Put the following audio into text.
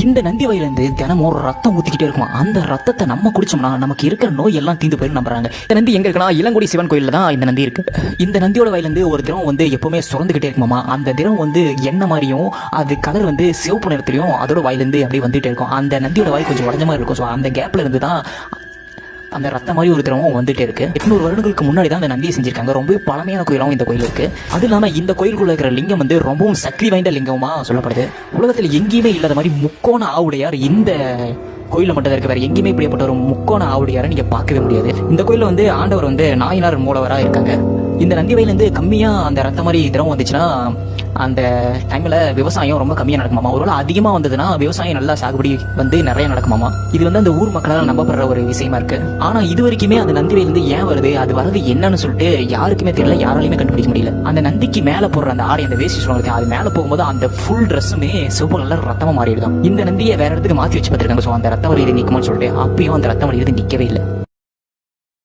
இந்த நந்தி வயிலேருந்து தினமும் ரத்தம் ஊற்றிக்கிட்டே இருக்குமா? அந்த ரத்தத்தை நம்ம குடிச்சோம்னா நமக்கு இருக்கிற நோய் எல்லாம் தீந்து போயிடும் நம்புறாங்க. இந்த நந்தி எங்க இருக்குன்னா இளங்குடி சிவன் கோயிலில் தான் இந்த நந்தி இருக்கு. இந்த நந்தியோட வயலேருந்து ஒரு தினம் வந்து எப்பவுமே சுரந்துகிட்டே இருக்குமாமா? அந்த தினம் வந்து என்ன மாதிரியும் அது கலர் வந்து சிவப்பு நிறத்துலையும் அதோட வாயிலேருந்து அப்படியே வந்துட்டே இருக்கும். அந்த நந்தியோட வாய் கொஞ்சம் உடஞ்ச மாதிரி இருக்கும். ஸோ அந்த கேப்ல இருந்து தான் அந்த ரத்த மாதிரி ஒரு திரவம் வந்துட்டே இருக்கு. எட்நூறு வருடங்களுக்கு முன்னாடி தான் அந்த நந்தியை செஞ்சிருக்காங்க. ரொம்ப பழமையான கோயிலாகவும் இந்த கோயில் இருக்கு. அது இல்லாம இந்த கோயிலுக்குள்ள இருக்கிற லிங்கம் வந்து ரொம்பவும் சக்தி வாய்ந்த லிங்கமா சொல்லப்படுது. உலகத்துல எங்கேயுமே இல்லாத மாதிரி முக்கோண ஆவுடையார் இந்த கோயிலில் மட்டும் இருக்க. வேற எங்கேயுமே இப்படிப்பட்ட ஒரு முக்கோண ஆவுடையாரை நீங்க பார்க்கவே முடியாது. இந்த கோயிலில் வந்து ஆண்டவர் வந்து நாயனார் மூலவரா இருக்காங்க. இந்த நந்தி வயலேருந்து கம்மியா அந்த ரத்த மாதிரி திரவம் வந்துச்சுன்னா அந்த டைம்ல விவசாயம் ரொம்ப கம்மியா நடக்குமாமா ஒருவேளை அதிகமா வந்ததுன்னா விவசாயம் நல்லா சாகுபடி வந்து நிறைய நடக்குமாமா இது வந்து அந்த ஊர் மக்களால் நம்பப்படுற ஒரு விஷயமா இருக்கு. ஆனா இது வரைக்குமே அந்த நந்தி வயலேருந்து ஏன் வருது? அது வரது என்னன்னு சொல்லிட்டு யாருக்குமே தெரியல யாராலையுமே கண்டுபிடிக்க முடியல. அந்த நந்திக்கு மேல போடுற அந்த ஆடை அந்த வேஷ்டி சொல்லுவாங்க அது மேல போகும்போது அந்த ஃபுல் ட்ரெஸ்ஸுமே சிவப்பு கலர் ரத்தமா மாறிடுதான். இந்த நந்தியை வேற இடத்துக்கு மாத்தி வச்சு பார்த்திருக்காங்க. ஸோ அந்த ரத்தம் வலி நிக்குமான்னு சொல்லிட்டு அப்பயும் அந்த ரத்தம் வலி நிக்கவே இல்லை.